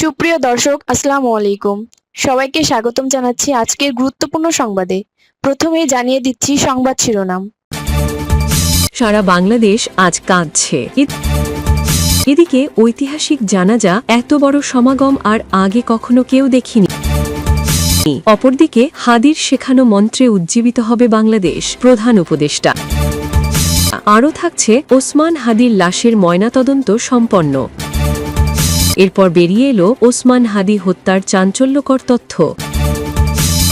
সুপ্রিয় দর্শক, আসসালামু আলাইকুম। সবাইকে স্বাগতম জানাচ্ছি আজকের গুরুত্বপূর্ণ সংবাদে। প্রথমেই জানিয়ে দিচ্ছি সংবাদ শিরোনাম। সারা বাংলাদেশ আজ কাঁদছে। এদিকে ঐতিহাসিক জানাজা এত বড় সমাগম আর আগে কখনো কেউ দেখিনি। অপরদিকে হাদির শেখানো মন্ত্রে উজ্জীবিত হবে বাংলাদেশ প্রধান উপদেষ্টা। আরও থাকছে ওসমান হাদির লাশের ময়নাতদন্ত সম্পন্ন। এরপর বেরিয়ে এলো ওসমান হাদি হত্যার চাঞ্চল্যকর তথ্য।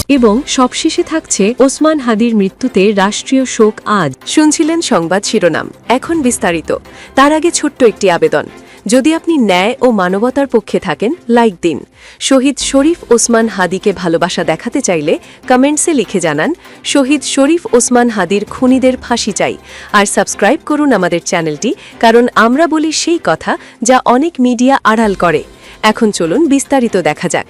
এবং সবশেষে থাকছে ওসমান হাদির মৃত্যুতে রাষ্ট্রীয় শোক আজ। শুনছিলেন সংবাদ শিরোনাম। এখন বিস্তারিত। তার আগে ছোট্ট একটি আবেদন। যদি আপনি ন্যায় ও মানবতার পক্ষে থাকেন, লাইক দিন। শহীদ শরীফ ওসমান হাদিকে ভালোবাসা দেখাতে চাইলে কমেন্টসে লিখে জানান, শহীদ শরীফ ওসমান হাদির খুনিদের ফাঁসি চাই। আর সাবস্ক্রাইব করুন আমাদের চ্যানেলটি, কারণ আমরা বলি সেই কথা যা অনেক মিডিয়া আড়াল করে। এখন চলুন বিস্তারিত দেখা যাক।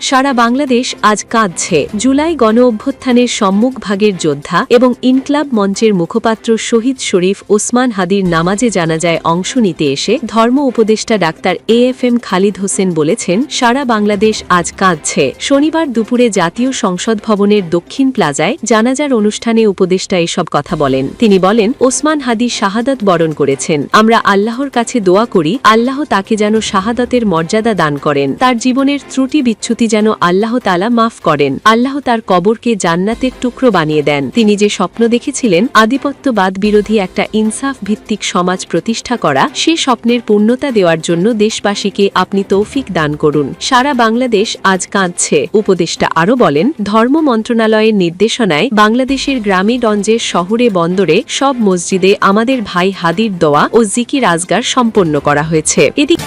সারা বাংলাদেশ আজ কাঁদছে। জুলাই গণ অভ্যুত্থানের সম্মুখ ভাগের যোদ্ধা এবং ইনক্লাব মঞ্চের মুখপাত্র শহীদ শরীফ ওসমান হাদির নামাজে জানাজায় অংশ নিতে এসে ধর্ম উপদেষ্টা doctor A F M Khalid Hossain বলেছেন, সারা বাংলাদেশ আজ কাঁদছে। শনিবার দুপুরে জাতীয় সংসদ ভবনের দক্ষিণ প্লাজায় জানাজার অনুষ্ঠানে উপদেষ্টা এসব কথা বলেন। তিনি বলেন, ওসমান হাদি শাহাদাত বরণ করেছেন। আমরা আল্লাহর কাছে দোয়া করি, আল্লাহ তাকে যেন শাহাদাতের মর্যাদা দান করেন। তার জীবনের ত্রুটি বিচ্ছুতি যেন আল্লাহ তালা মাফ করেন। আল্লাহ তার কবরকে জান্নাতের টুকরো বানিয়ে দেন। তিনি যে স্বপ্ন দেখেছিলেন, আধিপত্যবাদ বিরোধী একটা ইনসাফ ভিত্তিক সমাজ প্রতিষ্ঠা করা, সে স্বপ্নের পূর্ণতা দেওয়ার জন্য দেশবাসীকে আপনি তৌফিক দান করুন। সারা বাংলাদেশ আজ কাঁদছে, উপদেষ্টা আরও বলেন, ধর্ম মন্ত্রণালয়ের নির্দেশনায় বাংলাদেশের গ্রামে গঞ্জের শহরে বন্দরে সব মসজিদে আমাদের ভাই হাদির দোয়া ও জিকির আজগার সম্পন্ন করা হয়েছে। এদিকে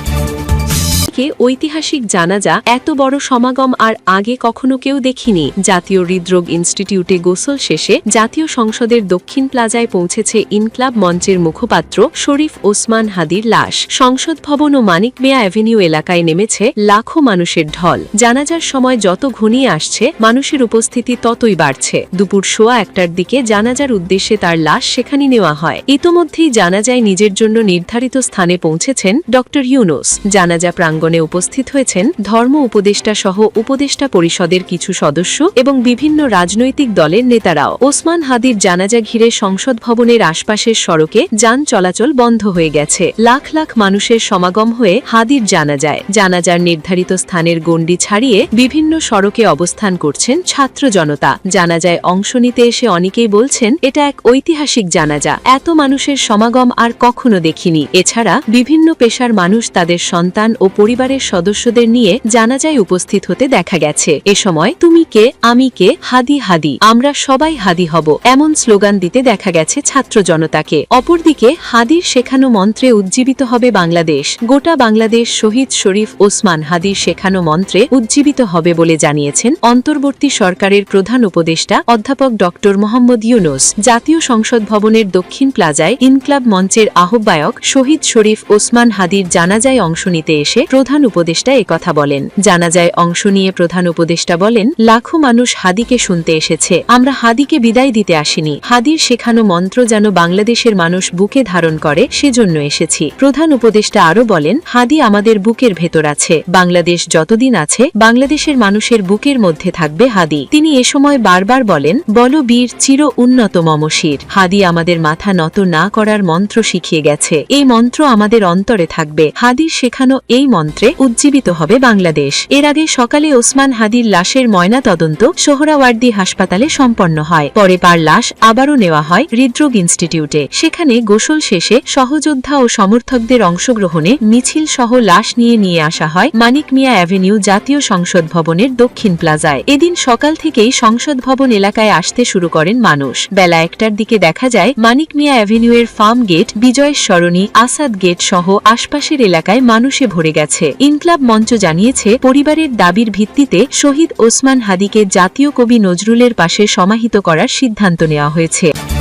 থেকে ঐতিহাসিক জানাজা এত বড় সমাগম আর আগে কখনো কেউ দেখিনি। জাতীয় হৃদরোগ ইনস্টিটিউটে গোসল শেষে জাতীয় সংসদের দক্ষিণ প্লাজায় পৌঁছেছে ইনক্লাব মঞ্চের মুখপাত্র শরীফ ওসমান হাদির লাশ। সংসদ ভবন ও মানিক মেয়া অ্যাভিনিউ এলাকায় নেমেছে লাখো মানুষের ঢল। জানাজার সময় যত ঘনিয়ে আসছে, মানুষের উপস্থিতি ততই বাড়ছে। দুপুর সোয়া একটার দিকে জানাজার উদ্দেশ্যে তার লাশ সেখানে নেওয়া হয়। ইতোমধ্যেই জানাজায় নিজের জন্য নির্ধারিত স্থানে পৌঁছেছেন ড ইউনুস। জানাজা প্রাঙ্গণে উপস্থিত হয়েছেন ধর্ম উপদেষ্টা সহ উপদেষ্টা পরিষদের কিছু সদস্য এবং বিভিন্ন রাজনৈতিক দলের নেতারাও। ওসমান হাদির জানাজা ঘিরে সংসদ ভবনের আশপাশের সড়কে যান চলাচল বন্ধ হয়ে গেছে। লাখ লাখ মানুষের সমাগম হয়ে হাদির জানাজায়। জানাজার নির্ধারিত স্থানের গণ্ডি ছাড়িয়ে বিভিন্ন সড়কে অবস্থান করছেন ছাত্র জনতা। জানাজায় অংশ নিতে এসে অনেকেই বলছেন, এটা এক ঐতিহাসিক জানাজা। এত মানুষের সমাগম আর কখনো দেখিনি। এছাড়া বিভিন্ন পেশার মানুষ তাদের সন্তান ও পরিবারের সদস্যদের নিয়ে জানাজায় উপস্থিত হতে দেখা গেছে। এ সময়, তুমি কে? আমি কে? হাদি হাদি। আমরা সবাই হাদি হব। এমন স্লোগান দিতে দেখা গেছে ছাত্র জনতাকে। অপরদিকে, হাদির শেখানো মন্ত্রে উজ্জীবিত হবে বাংলাদেশ। গোটা বাংলাদেশ শহীদ শরীফ ওসমান হাদির শেখানো মন্ত্রে উজ্জীবিত হবে বলে জানিয়েছেন অন্তর্বর্তী সরকারের প্রধান উপদেষ্টা অধ্যাপক ড। মোহাম্মদ ইউনুস। জাতীয় সংসদ ভবনের দক্ষিণ প্লাজায় ইনক্লাব মঞ্চের আহ্বায়ক শহীদ শরীফ ওসমান হাদির জানাজায় অংশ নিতে এসে প্রধান উপদেষ্টা একথা বলেন। জানাজায় অংশ নিয়ে প্রধান উপদেষ্টা বলেন, লাখো মানুষ হাদিকে শুনতে এসেছে। আমরা হাদিকে বিদায় দিতে আসিনি। হাদির শেখানো মন্ত্র যেন বাংলাদেশের মানুষ বুকে ধারণ করে, সেজন্য এসেছি। প্রধান উপদেষ্টা আরও বলেন, হাদি আমাদের বুকের ভেতর আছে। বাংলাদেশ যতদিন আছে, বাংলাদেশের মানুষের বুকের মধ্যে থাকবে হাদি। তিনি এ সময় বারবার বলেন, বল বীর চির উন্নত মমশির। হাদি আমাদের মাথা নত না করার মন্ত্র শিখিয়ে গেছে। এই মন্ত্র আমাদের অন্তরে থাকবে। হাদির শেখানো এই মন্ত্রে উজ্জীবিত হবে বাংলাদেশ। এর আগে সকালে ওসমান হাদির লাশের ময়না তদন্ত সোহরাওয়ার্দী হাসপাতালে সম্পন্ন হয়। পরে তার লাশ আবারও নেওয়া হয় হৃদরোগ ইনস্টিটিউটে। সেখানে গোসল শেষে সহযোদ্ধা ও সমর্থকদের অংশগ্রহণে মিছিল সহ লাশ নিয়ে নিয়ে আসা হয় মানিক মিয়া অ্যাভিনিউ জাতীয় সংসদ ভবনের দক্ষিণ প্লাজায়। এদিন সকাল থেকেই সংসদ ভবন এলাকায় আসতে শুরু করেন মানুষ। বেলা একটার দিকে দেখা যায়, মানিক মিয়া অ্যাভিনিউয়ের ফার্ম গেট বিজয় সরণি আসাদ গেট সহ আশপাশের এলাকায় মানুষে ভরে গেছে। ইনক্লাব মঞ্চ জানিয়েছে, পরিবারের দাবির ভিত্তিতে শহীদ ওসমান হাদিকে জাতীয় কবি নজরুলের পাশে সমাহিত করার সিদ্ধান্ত নেওয়া হয়েছে।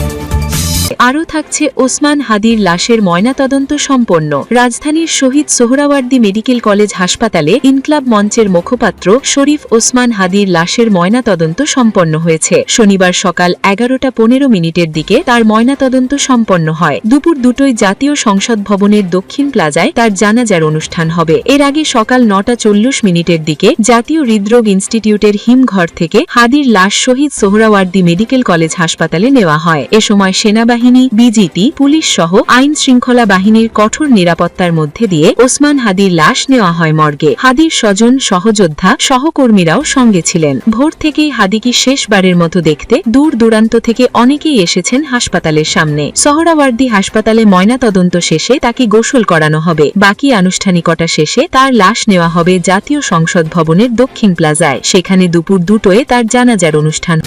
আরও থাকছে ওসমান হাদির লাশের ময়নাতদন্ত সম্পন্ন। রাজধানীর শহীদ সোহরাওয়ার্দী মেডিকেল কলেজ হাসপাতালে ইনক্লাব মঞ্চের মুখপাত্র শরীফ ওসমান হাদির লাশের ময়নাতদন্ত সম্পন্ন হয়েছে। শনিবার সকাল এগারোটা পনেরো মিনিটের দিকে তার ময়নাতদন্ত সম্পন্ন হয়। দুপুর দুটোই জাতীয় সংসদ ভবনের দক্ষিণ প্লাজায় তার জানাজার অনুষ্ঠান হবে। এর আগে সকাল নটা চল্লিশ মিনিটের দিকে জাতীয় হৃদরোগ ইনস্টিটিউটের হিমঘর থেকে হাদির লাশ শহীদ সোহরাওয়ার্দী মেডিকেল কলেজ হাসপাতালে নেওয়া হয়। এ সময় সেনাবাহিনী বিজিটি পুলিশ সহ আইন শৃঙ্খলা বাহিনীর কঠোর নিরাপত্তার মধ্যে দিয়ে ওসমান হাদির লাশ নেওয়া হয় মর্গে। হাদির স্বজন, সহযোদ্ধা, সহকর্মীরাও সঙ্গে ছিলেন। ভোর থেকেই হাদিকে শেষবারের মতো দেখতে দূর দূরান্ত থেকে অনেকেই এসেছেন হাসপাতালের সামনে। সোহরাওয়ার্দী হাসপাতালে ময়নাতদন্ত শেষে তাকে গোসল করানো হবে। বাকি আনুষ্ঠানিকতা শেষে তার লাশ নেওয়া হবে জাতীয় সংসদ ভবনের দক্ষিণ প্লাজায়। সেখানে দুপুর দুটোয় তার জানাজার অনুষ্ঠান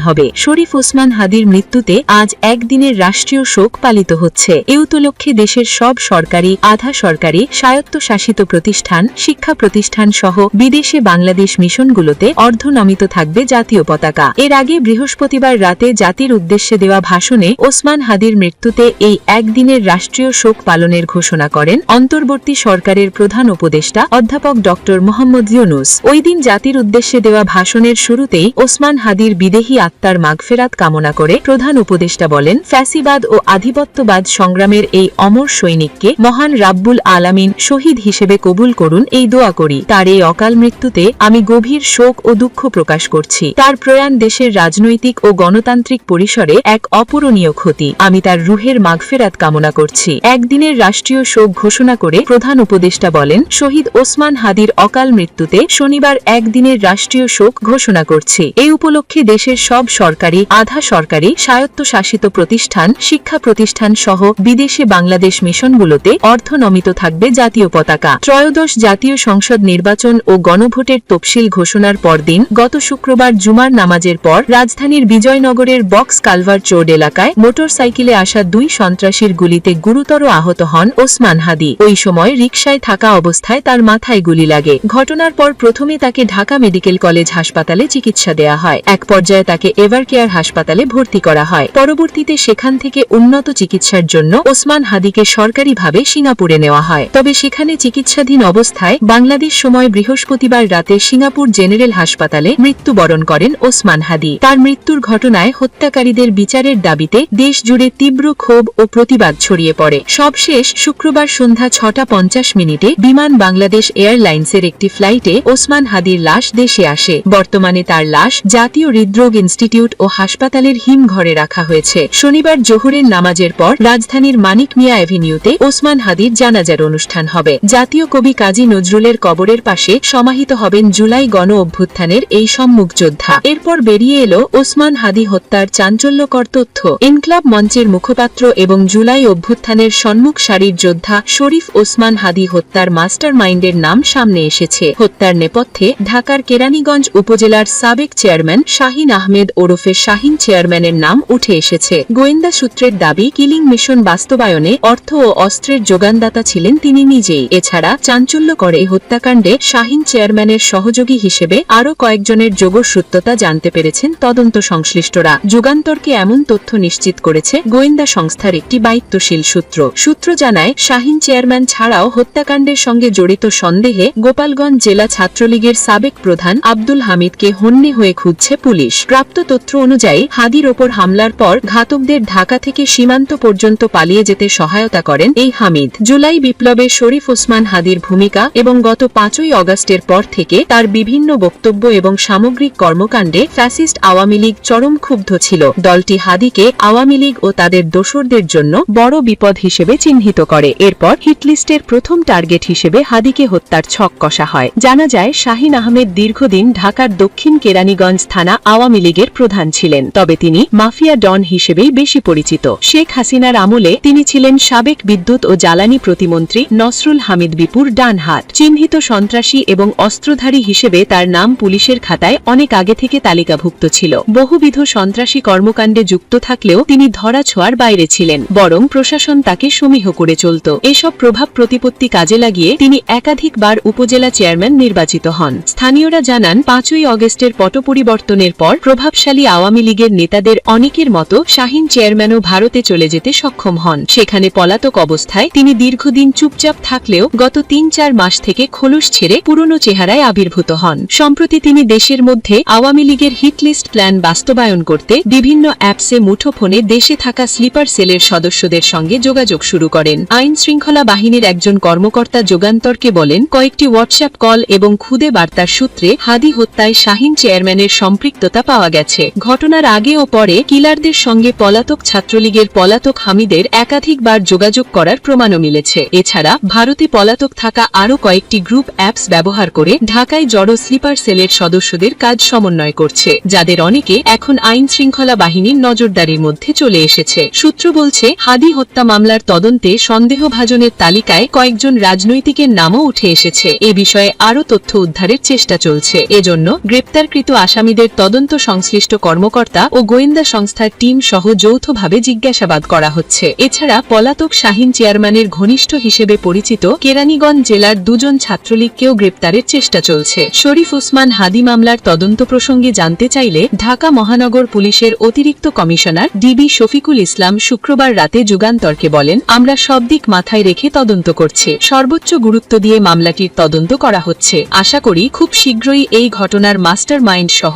হবে। শরীফ ওসমান হাদির মৃত্যুতে আজ একদিনের রাষ্ট্রীয় শোক পালিত হচ্ছে। এ উপলক্ষে দেশের সব সরকারি, আধা সরকারি, স্বায়ত্তশাসিত প্রতিষ্ঠান, শিক্ষা প্রতিষ্ঠান সহ বিদেশে বাংলাদেশ মিশনগুলোতে অর্ধনমিত থাকবে জাতীয় পতাকা। এর আগে বৃহস্পতিবার রাতে জাতির উদ্দেশ্যে দেওয়া ভাষণে ওসমান হাদির মৃত্যুতে এই একদিনের রাষ্ট্রীয় শোক পালনের ঘোষণা করেন অন্তর্বর্তী সরকারের প্রধান উপদেষ্টা অধ্যাপক ড মোহাম্মদ ইউনুস। ওই দিন জাতির উদ্দেশ্যে দেওয়া ভাষণের শুরুতেই ওসমান হাদির বিদেহী আত্মার মাগফেরাত কামনা করে প্রধান উপদেষ্টা বলেন, ফ্যাসিবাদ ও আধিপত্যবাদ সংগ্রামের এই অমর সৈনিককে মহান রাব্বুল আলামিন শহীদ হিসেবে কবুল করুন, এই দোয়া করি। তার এই অকাল মৃত্যুতে আমি গভীর শোক ও দুঃখ প্রকাশ করছি। তার প্রয়াণ দেশের রাজনৈতিক ও গণতান্ত্রিক পরিসরে এক অপূরণীয় ক্ষতি। আমি তার রুহের মাগফেরাত কামনা করছি। একদিনের রাষ্ট্রীয় শোক ঘোষণা করে প্রধান উপদেষ্টা বলেন, শহীদ ওসমান হাদির অকাল মৃত্যুতে শনিবার একদিনের রাষ্ট্রীয় শোক ঘোষণা করছি। এই উপলক্ষে দেশের সব সরকারি, আধা সরকারি স্বায়ত্তশাসিত প্রতিষ্ঠান, শিক্ষা প্রতিষ্ঠান সহ বিদেশে বাংলাদেশ মিশনগুলোতে অর্থনমিত থাকবে জাতীয় পতাকা। ত্রয়োদশ জাতীয় সংসদ নির্বাচন ও গণভোটের তফসিল ঘোষণার পরদিন গত শুক্রবার জুমার নামাজের পর রাজধানীর বিজয়নগরের বক্স কালভার চোড এলাকায় মোটরসাইকেলে আসা দুই সন্ত্রাসীর গুলিতে গুরুতর আহত হন ওসমান হাদি। ওই সময় রিকশায় থাকা অবস্থায় তার মাথায় গুলি লাগে। ঘটনার পর প্রথমে তাকে ঢাকা মেডিকেল কলেজ হাসপাতালে চিকিৎসা দেয়া হয়। এক পর্যায়ে তাকে এভার কেয়ার হাসপাতালে ভর্তি করা হয়। পরবর্তীতে সেখান থেকে উন্নত চিকিৎসার জন্য ওসমান হাদিকে সরকারিভাবে সিঙ্গাপুরে নেওয়া হয়। তবে সেখানে চিকিৎসাধীন অবস্থায় বাংলাদেশ সময় বৃহস্পতিবার রাতে সিঙ্গাপুর জেনারেল হাসপাতালে মৃত্যুবরণ করেন ওসমান হাদি। তার মৃত্যুর ঘটনায় হত্যাকারীদের বিচারের দাবিতে দেশ জুড়ে তীব্র ক্ষোভ ও প্রতিবাদ ছড়িয়ে পড়ে। সবশেষ শুক্রবার সন্ধ্যা ছটা পঞ্চাশ মিনিটে বিমান বাংলাদেশ এয়ারলাইন্সের একটি ফ্লাইটে ওসমান হাদির লাশ দেশে আসে। বর্তমানে তার লাশ জাতীয় হৃদরোগ ইনস্টিটিউট ও হাসপাতালের হিমঘরে রাখা হয়েছে। শনিবার জোহরের নামাজের পর রাজধানীর মানিক মিয়া অ্যাভিনিউতে ওসমান হাদির জানাজার অনুষ্ঠান হবে। জাতীয় কবি কাজী নজরুলের কবরের পাশে সমাহিত হবেন জুলাই গণ অভ্যুত্থানের এই সম্মুখ যোদ্ধা। এরপর বেরিয়ে এলো ওসমান হাদি হত্যার চাঞ্চল্যকর তথ্য। ইনক্লাব মঞ্চের মুখপাত্র এবং জুলাই অভ্যুত্থানের সম্মুখ সারির যোদ্ধা শরীফ ওসমান হাদি হত্যার মাস্টার মাইন্ডের নাম সামনে এসেছে। হত্যার নেপথ্যে ঢাকার কেরানীগঞ্জ উপজেলার সাবেক চেয়ারম্যান শাহিন আহমেদ ওরফে শাহিন চেয়ারম্যানের নাম উঠে এসেছে। গোয়েন্দা সূত্রের দাবি, কিলিং মিশন বাস্তবায়নে অর্থ ও অস্ত্রের যোগানদাতা ছিলেন তিনি নিজেই। এছাড়া চাঞ্চল্যকর এই হত্যাকাণ্ডে শাহিন চেয়ারম্যানের সহযোগী হিসেবে আরও কয়েকজনের যোগসূত্রতা জানতে পেরেছেন তদন্ত সংশ্লিষ্টরা। যুগান্তরকে এমন তথ্য নিশ্চিত করেছে গোয়েন্দা সংস্থার একটি দায়িত্বশীল সূত্র। সূত্র জানায়, শাহিন চেয়ারম্যান ছাড়াও হত্যাকাণ্ডের সঙ্গে জড়িত সন্দেহে গোপালগঞ্জ জেলা ছাত্রলীগের সাবেক প্রধান আব্দুল হামিদকে হন্যে হয়ে খুঁজছে পুলিশ। প্রাপ্ত তথ্য অনুযায়ী, হাদির ওপর হামলার পর ঘাতকদের ঢাকা থেকে সীমান্ত পর্যন্ত পালিয়ে যেতে সহায়তা করেন এই হামিদ। জুলাই বিপ্লবে শরীফ ওসমান হাদির ভূমিকা এবং গত পাঁচই অগস্টের পর থেকে তার বিভিন্ন বক্তব্য এবং সামগ্রিক কর্মকাণ্ডে ফ্যাসিস্ট আওয়ামী লীগ চরম ক্ষুব্ধ ছিল। দলটি হাদিকে আওয়ামী লীগ ও তাদের দোসরদের জন্য বড় বিপদ হিসেবে চিহ্নিত করে। এরপর হিটলিস্টের প্রথম টার্গেট হিসেবে হাদিকে হত্যার ছক কষা হয়। জানা যায়, শাহিন আহমেদ দীর্ঘদিন ঢাকার দক্ষিণ কেরানীগঞ্জ থানা আওয়ামী লীগের প্রধান ছিলেন। তবে তিনি মাফিয়া ডন হিসেবেই বেশি পরিচিত। শেখ হাসিনার আমলে তিনি ছিলেন সাবেক বিদ্যুৎ ও জ্বালানি প্রতিমন্ত্রী নসরুল হামিদ বিপুর ডান হাত চিহ্নিত সন্ত্রাসী এবং অস্ত্রধারী হিসেবে তার নাম পুলিশের খাতায় অনেক আগে থেকে তালিকাভুক্ত ছিল। বহুবিধ সন্ত্রাসী কর্মকাণ্ডে যুক্ত থাকলেও তিনি ধরা ছোঁয়ার বাইরে ছিলেন। বরং প্রশাসন তাকে সমীহ করে চলত। এসব প্রভাব প্রতিপত্তি কাজে লাগিয়ে তিনি একাধিকবার উপজেলা চেয়ারম্যান নির্বাচিত হন। স্থানীয়রা জানান, পাঁচই অগস্টের পট পরিবর্তনের পর প্রভাব প্রভাবশালী আওয়ামী লীগের নেতাদের অনেকের মতো শাহিন চেয়ারম্যানও ভারতে চলে যেতে সক্ষম হন। সেখানে পলাতক অবস্থায় তিনি দীর্ঘদিন চুপচাপ থাকলেও গত তিন চার মাস থেকে খোলস ছেড়ে পুরনো চেহারায় আবির্ভূত হন। সম্প্রতি তিনি দেশের মধ্যে আওয়ামী লীগের হিটলিস্ট প্ল্যান বাস্তবায়ন করতে বিভিন্ন অ্যাপসে মুঠোফোনে দেশে থাকা স্লিপার সেলের সদস্যদের সঙ্গে যোগাযোগ শুরু করেন। আইন শৃঙ্খলা বাহিনীর একজন কর্মকর্তা যোগান্তরকে বলেন, কয়েকটি হোয়াটসঅ্যাপ কল এবং খুদে বার্তার সূত্রে হাদি হত্যায় শাহিন চেয়ারম্যানের সম্পৃক্ততা পাওয়া গেছে। ঘটনার আগে ও পরে কিলারদের সঙ্গে পলাতক ছাত্রলীগের পলাতক হামিদের একাধিকবার যোগাযোগ করার প্রমাণও মিলেছে। এছাড়া ভারতে পলাতক থাকা আরও কয়েকটি গ্রুপ অ্যাপস ব্যবহার করে ঢাকায় জড়ো স্লিপার সেলের সদস্যদের কাজ সমন্বয় করছে, যাদের অনেকে এখন আইন শৃঙ্খলা বাহিনীর নজরদারির মধ্যে চলে এসেছে। সূত্র বলছে, হাদি হত্যা মামলার তদন্তে সন্দেহভাজনের তালিকায় কয়েকজন রাজনৈতিকের নামও উঠে এসেছে। এ বিষয়ে আরও তথ্য উদ্ধারের চেষ্টা চলছে। এজন্য গ্রেপ্তারকৃত আসামিদের তদন্ত সংশ্লিষ্ট কর্মকর্তা ও গোয়েন্দা সংস্থার টিম সহ যৌথভাবে জিজ্ঞাসাবাদ করা হচ্ছে। এছাড়া পলাতক শাহিন চেয়ারম্যানের ঘনিষ্ঠ হিসেবে পরিচিত কেরানীগঞ্জ জেলার দুজন ছাত্রলীগকেও গ্রেপ্তারের চেষ্টা চলছে। শরীফ উসমান হাদি মামলার তদন্ত প্রসঙ্গে জানতে চাইলে ঢাকা মহানগর পুলিশের অতিরিক্ত কমিশনার ডিবি শফিকুল ইসলাম শুক্রবার রাতে যুগান্তরকে বলেন, আমরা সব দিক মাথায় রেখে তদন্ত করছি। সর্বোচ্চ গুরুত্ব দিয়ে মামলাটির তদন্ত করা হচ্ছে। আশা করি খুব শীঘ্রই এই ঘটনার মাস্টার মাইন্ড সহ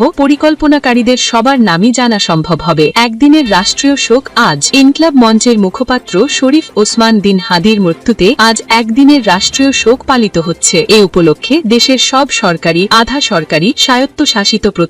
পরিকল্পনাকারীদের সবার নামই জানা সম্ভব হবে। একদিনের রাষ্ট্রীয় শোক আজ। ইনক্লাব মঞ্চের মুখপাত্র শরীফ ওসমান দিন হাদির মৃত্যুতে আজ একদিনের রাষ্ট্রীয় শোক পালিত হচ্ছে। এ উপলক্ষে দেশের সব সরকারি, আধা সরকারি স্বায়ত্তশাসিত প্রতি